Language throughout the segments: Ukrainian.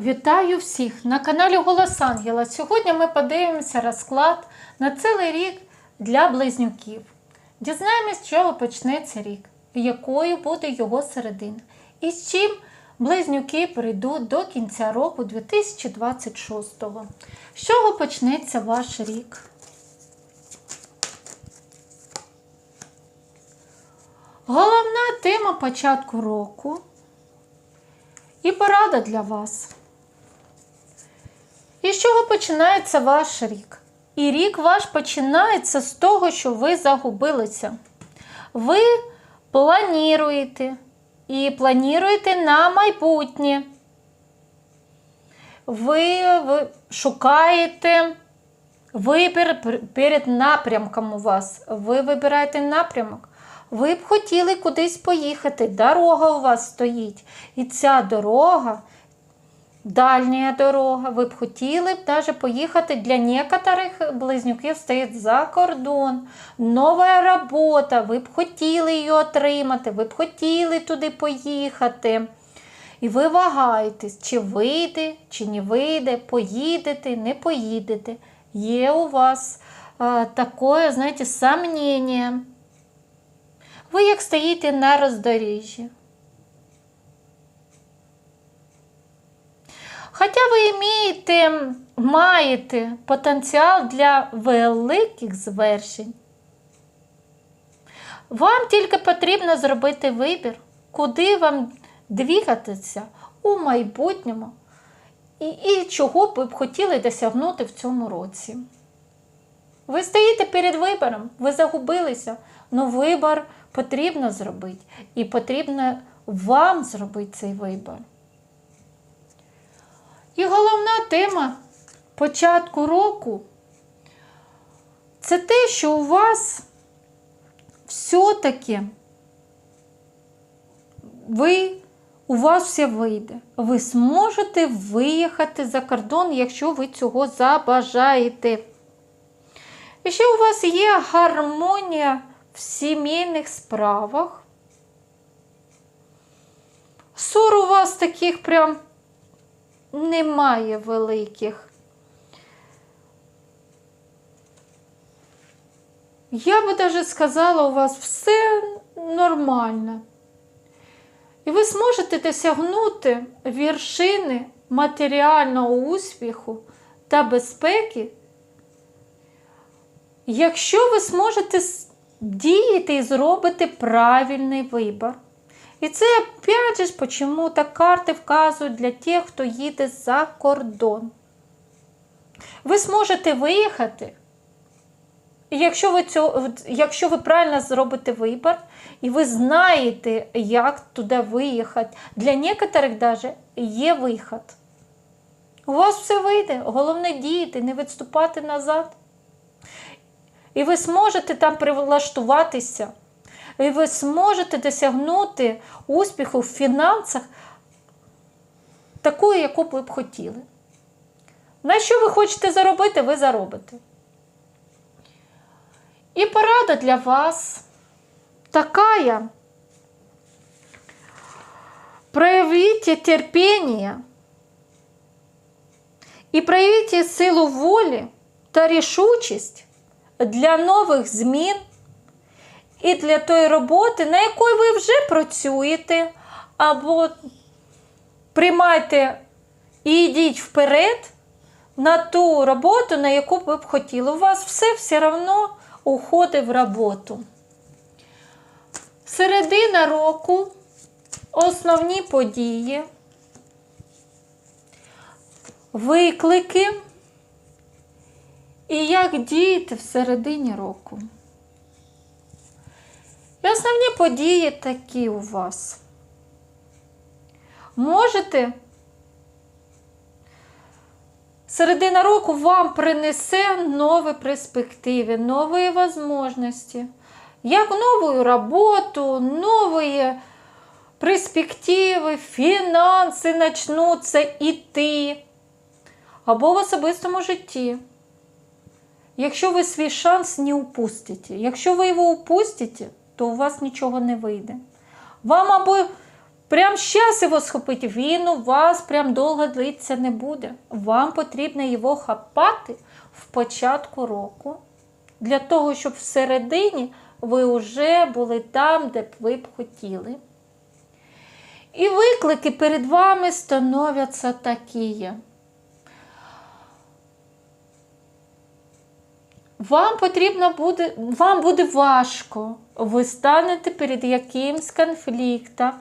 Вітаю всіх на каналі Голос Ангела. Сьогодні ми подивимося розклад на цілий рік для близнюків. Дізнаємось, з чого почнеться рік, якою буде його середина, і з чим близнюки прийдуть до кінця року 2026-го. З чого почнеться ваш рік? Головна тема початку року і порада для вас. І з чого починається ваш рік? І рік ваш починається з того, що ви загубилися. Ви плануєте і плануєте на майбутнє. Ви, ви шукаєте вибір перед напрямком у вас. Ви вибираєте напрямок. Ви б хотіли кудись поїхати. Дорога у вас стоїть. І ця дорога дальня дорога. Ви б хотіли б навіть поїхати для некоторих близнюків стоїть за кордон. Нова робота, ви б хотіли її отримати, ви б хотіли туди поїхати. І ви вагаєтесь, чи вийде, чи не вийде, поїдете, не поїдете. Є у вас е, таке, знаєте, сомнення. Ви як стоїте на роздоріжжі. Хоча ви маєте, маєте потенціал для великих звершень, вам тільки потрібно зробити вибір, куди вам двігатися у майбутньому і, і чого ви б хотіли досягнути в цьому році. Ви стоїте перед вибором, ви загубилися, але вибір потрібно зробити, і потрібно вам зробити цей вибір. І головна тема початку року це те, що у вас все-таки ви, у вас все вийде. Ви зможете виїхати за кордон, якщо ви цього забажаєте. І ще у вас є гармонія в сімейних справах. Ссор у вас таких прям немає великих. Я би даже сказала, у вас все нормально. І ви зможете досягнути вершини матеріального успіху та безпеки, якщо ви зможете діяти і зробити правильний вибір. І це, опять же, почему так карти вказують для тих, хто їде за кордон. Ви зможете виїхати, якщо ви, цього, якщо ви правильно зробите вибір, і ви знаєте, як туди виїхати, для некоторих даже є вихід. У вас все вийде, головне діяти, не відступати назад. І ви зможете там прилаштуватися. І ви зможете досягнути успіху в фінансах такої, яку б ви б хотіли. На що ви хочете заробити, ви заробите. І порада для вас такая. Проявите терпение і проявите силу волі та рішучість для нових змін і для тої роботи, на якої ви вже працюєте, або приймайте і йдіть вперед на ту роботу, на яку ви б хотіли. У вас все все одно уходить в роботу. Середина року основні події, виклики і як діяти в середині року. Основні події такі у вас. Можете середина року вам принесе нові перспективи, нові можливості. Як нову роботу, нові перспективи, фінанси почнуться йти. Або в особистому житті. Якщо ви свій шанс не упустите. Якщо ви його упустите, то у вас нічого не вийде. Вам або прям щас його схопити, він у вас прям довго длиться не буде. Вам потрібно його хапати в початку року, для того, щоб всередині ви вже були там, де б ви б хотіли. І виклики перед вами становляться такі. Вам потрібно буде, вам буде важко. Ви станете перед якимсь конфліктом.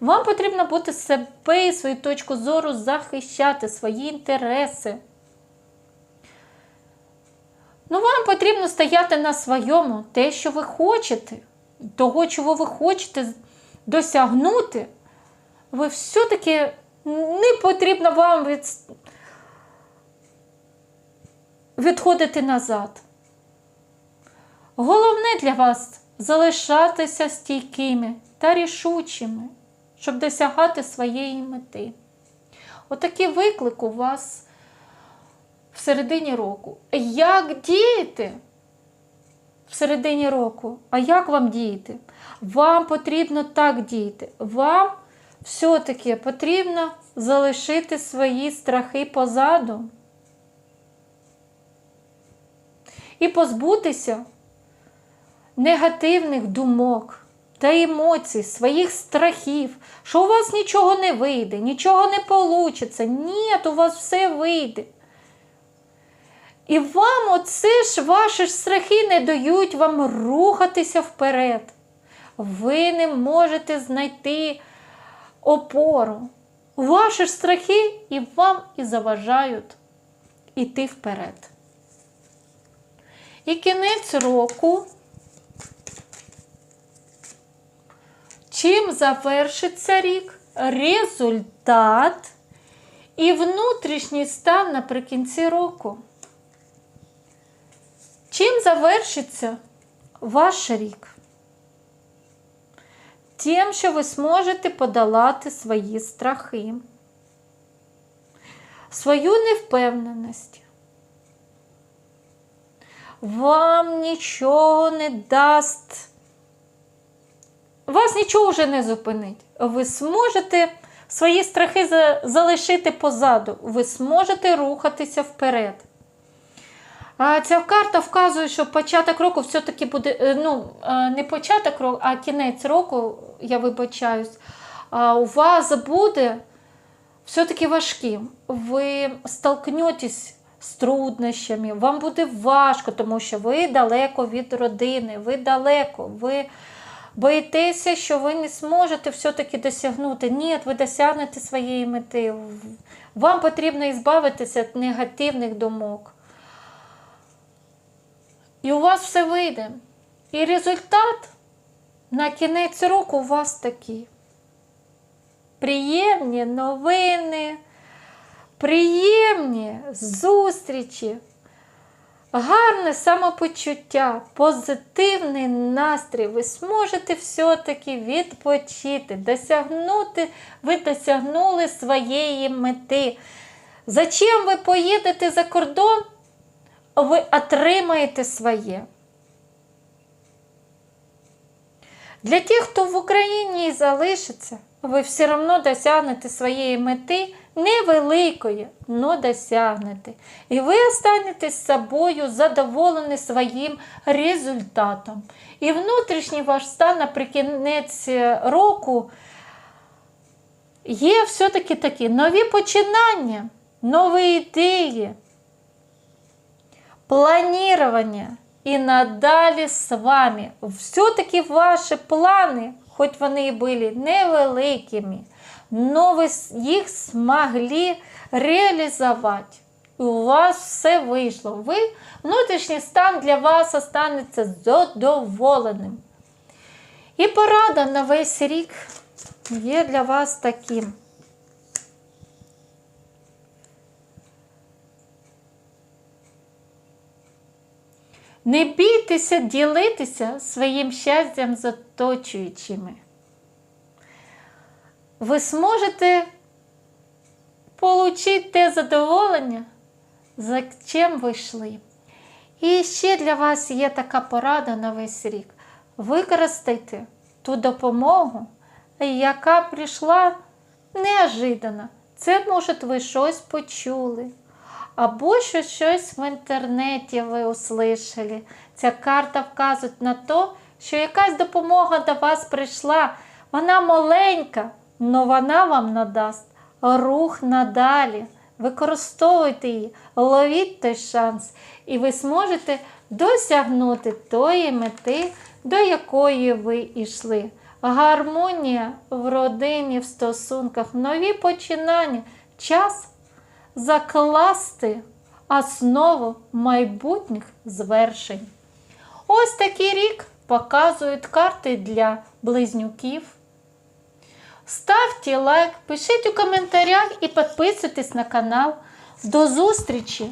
Вам потрібно бути себе і свою точку зору захищати, свої інтереси. Ну, вам потрібно стояти на своєму, те, що ви хочете, того, чого ви хочете досягнути, ви все-таки не потрібно вам від... відходити назад. Головне для вас залишатися стійкими та рішучими, щоб досягати своєї мети. Отакий виклик у вас в середині року. Як діяти в середині року? А як вам діяти? Вам потрібно так діяти. Вам все-таки потрібно залишити свої страхи позаду. І позбутися негативних думок та емоцій, своїх страхів, що у вас нічого не вийде, нічого не вийде. Ні, у вас все вийде. І вам оце ж ваші страхи не дають вам рухатися вперед. Ви не можете знайти опору. Ваші страхи і вам і заважають іти вперед. І кінець року. Чим завершиться рік? Результат і внутрішній стан наприкінці року. Чим завершиться ваш рік? Тим, що ви зможете подолати свої страхи, свою невпевненість. Вам нічого не дасть, вас нічого вже не зупинить. Ви зможете свої страхи залишити позаду, ви зможете рухатися вперед. А ця карта вказує, що початок року все-таки буде, е, ну, не початок року, а кінець року, я вибачаюсь, у вас буде все-таки важким. Ви столкнетесь з труднощами, вам буде важко, тому що ви далеко від родини, ви далеко, ви боїтеся, що ви не зможете все-таки досягнути. Ні, ви досягнете своєї мети. Вам потрібно ізбавитися від негативних думок. І у вас все вийде. І результат на кінець року у вас такий. Приємні новини, приємні зустрічі, гарне самопочуття, позитивний настрій. Ви зможете все-таки відпочити, досягнути, ви досягнули своєї мети. Зачем ви поїдете за кордон? ви отримаєте своє. Для тих, хто в Україні і залишиться, ви все одно досягнете своєї мети невеликої, але досягнете. І ви останетесь собою задоволені своїм результатом. І внутрішній ваш стан наприкінець року є все-таки такі нові починання, нові ідеї планирование і надалі з вами. Все-таки ваші плани, хоч вони і були невеликими, но ви їх змогли реалізувати. І у вас все вийшло. Ви, внутрішній стан для вас останеться задоволеним. І порада на весь рік є для вас таким. Не бійтеся ділитися своїм щастям з оточуючими. Ви зможете отримати те задоволення, за чим ви йшли. І ще для вас є така порада на весь рік. Використайте ту допомогу, яка прийшла неожиданно. Це, може, ви щось почули. Або що щось в інтернеті ви услышали. Ця карта вказує на те, що якась допомога до вас прийшла. Вона маленька, але вона вам надасть рух надалі. Використовуйте її, ловіть той шанс, і ви зможете досягнути тої мети, до якої ви йшли. Гармонія в родині, в стосунках, нові починання, час закласти основу майбутніх звершень. Ось такий рік показують карти для близнюків. Ставте лайк, пишіть у коментарях і підписуйтесь на канал. До зустрічі!